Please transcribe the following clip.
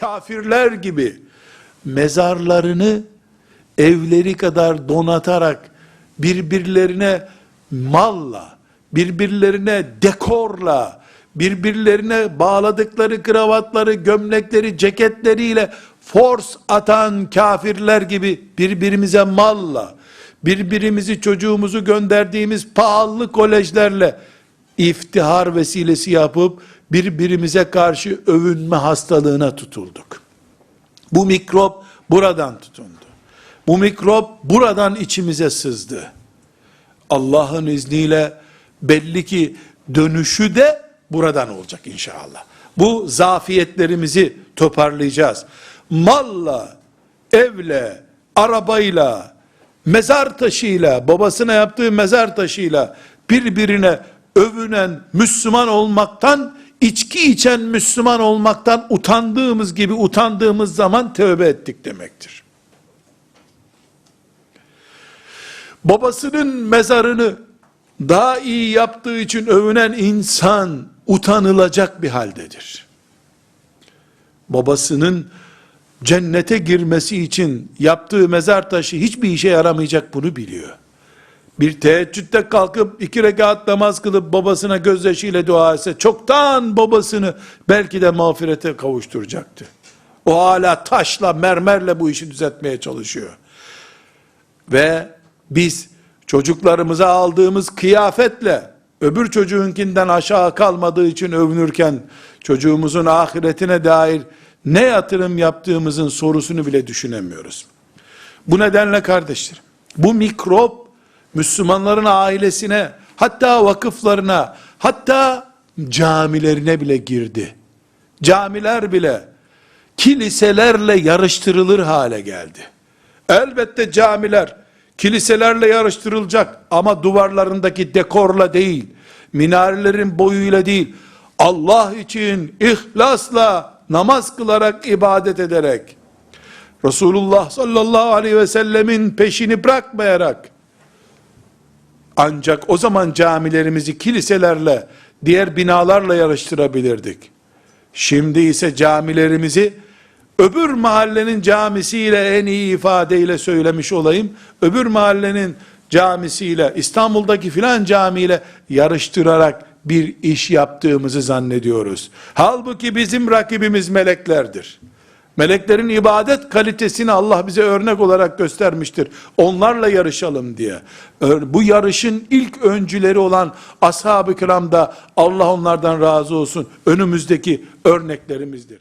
kafirler gibi mezarlarını evleri kadar donatarak birbirlerine malla, birbirlerine dekorla, birbirlerine bağladıkları kravatları, gömlekleri, ceketleriyle force atan kafirler gibi birbirimize malla, birbirimizi çocuğumuzu gönderdiğimiz pahalı kolejlerle iftihar vesilesi yapıp birbirimize karşı övünme hastalığına tutulduk. Bu mikrop buradan tutundu. Bu mikrop buradan içimize sızdı. Allah'ın izniyle belli ki dönüşü de buradan olacak inşallah. Bu zafiyetlerimizi toparlayacağız. Malla, evle, arabayla, mezar taşıyla, babasına yaptığı mezar taşıyla birbirine övünen Müslüman olmaktan, içki içen Müslüman olmaktan utandığımız gibi utandığımız zaman tövbe ettik demektir. Babasının mezarını daha iyi yaptığı için övünen insan utanılacak bir haldedir. Babasının cennete girmesi için yaptığı mezar taşı hiçbir işe yaramayacak bunu biliyor. Bir teheccüde kalkıp iki rekat namaz kılıp babasına gözyaşıyla dua etse çoktan babasını belki de mağfirete kavuşturacaktı. O hala taşla mermerle bu işi düzeltmeye çalışıyor. Ve biz çocuklarımıza aldığımız kıyafetle öbür çocuğunkinden aşağı kalmadığı için övünürken çocuğumuzun ahiretine dair ne yatırım yaptığımızın sorusunu bile düşünemiyoruz. Bu nedenle kardeşlerim, bu mikrop Müslümanların ailesine, hatta vakıflarına, hatta camilerine bile girdi. Camiler bile kiliselerle yarıştırılır hale geldi. Elbette camiler kiliselerle yarıştırılacak ama duvarlarındaki dekorla değil, minarelerin boyuyla değil, Allah için ihlasla namaz kılarak ibadet ederek Resulullah sallallahu aleyhi ve sellemin peşini bırakmayarak ancak o zaman camilerimizi kiliselerle diğer binalarla yarıştırabilirdik. Şimdi ise camilerimizi öbür mahallenin camisiyle en iyi ifadeyle söylemiş olayım. Öbür mahallenin camisiyle İstanbul'daki filan camiyle yarıştırarak bir iş yaptığımızı zannediyoruz. Halbuki bizim rakibimiz meleklerdir. Meleklerin ibadet kalitesini Allah bize örnek olarak göstermiştir. Onlarla yarışalım diye. Bu yarışın ilk öncüleri olan ashab-ı kiram da Allah onlardan razı olsun önümüzdeki örneklerimizdir.